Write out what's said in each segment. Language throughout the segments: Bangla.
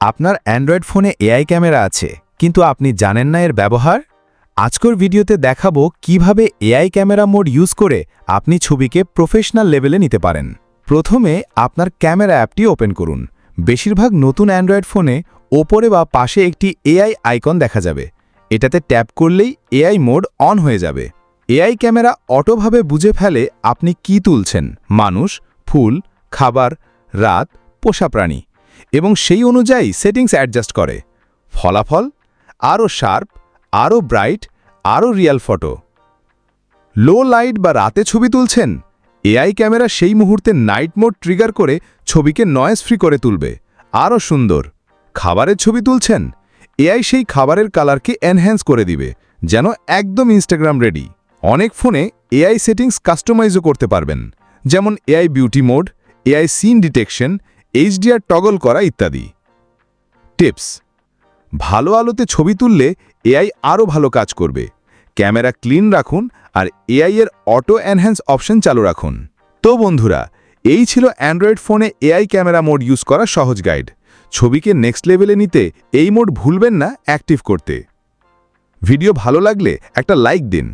আপনার অ্যান্ড্রয়েড ফোনে এআই ক্যামেরা আছে, কিন্তু আপনি জানেন না এর ব্যবহার? আজকের ভিডিওতে দেখাবো কীভাবে এআই ক্যামেরা মোড ইউজ করে আপনি ছবিকে প্রফেশনাল লেভেলে নিতে পারেন। প্রথমে আপনার ক্যামেরা অ্যাপটি ওপেন করুন। বেশিরভাগ নতুন অ্যান্ড্রয়েড ফোনে ওপরে বা পাশে একটি এআই আইকন দেখা যাবে। এটাতে ট্যাপ করলেই এআই মোড অন হয়ে যাবে। এআই ক্যামেরা অটোভাবে বুঝে ফেলে আপনি কি তুলছেন? মানুষ, ফুল, খাবার, রাত, পোষা প্রাণী। এবং সেই অনুযায়ী সেটিংস অ্যাডজাস্ট করে। ফলাফল, আরও শার্প, আরও ব্রাইট, আরও রিয়াল ফটো। লো লাইট বা রাতে ছবি তুলছেন? এআই ক্যামেরা সেই মুহূর্তে নাইট মোড ট্রিগার করে ছবিকে নয়েজ ফ্রি করে তুলবে। আরও সুন্দর। খাবারের ছবি তুলছেন? এআই সেই খাবারের কালারকে এনহ্যান্স করে দিবে, যেন একদম ইনস্টাগ্রাম রেডি। অনেক ফোনে এআই সেটিংস কাস্টমাইজও করতে পারবেন। যেমন AI beauty mode, AI scene detection HDR toggle করা ইত্যাদি। টিপস ভালো আলোতে ছবি তুললে এআই আরও ভালো কাজ করবে। ক্যামেরা ক্লিন রাখুন আর এআই এর অটো এনহ্যান্স অপশন চালু রাখুন। তো বন্ধুরা, এই ছিল অ্যান্ড্রয়েড ফোনে এআই ক্যামেরা মোড ইউজ করা সহজ গাইড ছবিকে নেক্সট লেভেলে নিতে এই মোড ভুলবেন না অ্যাক্টিভ করতে। ভিডিও ভালো লাগলে একটা লাইক দিন।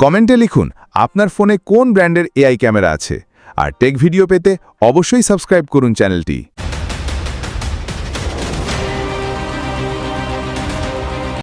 কমেন্টে লিখুন, আপনার ফোনে কোন ব্র্যান্ডের এআই ক্যামেরা আছে? আর টেক ভিডিও পেতে অবশ্যই সাবস্ক্রাইব করুন চ্যানেলটি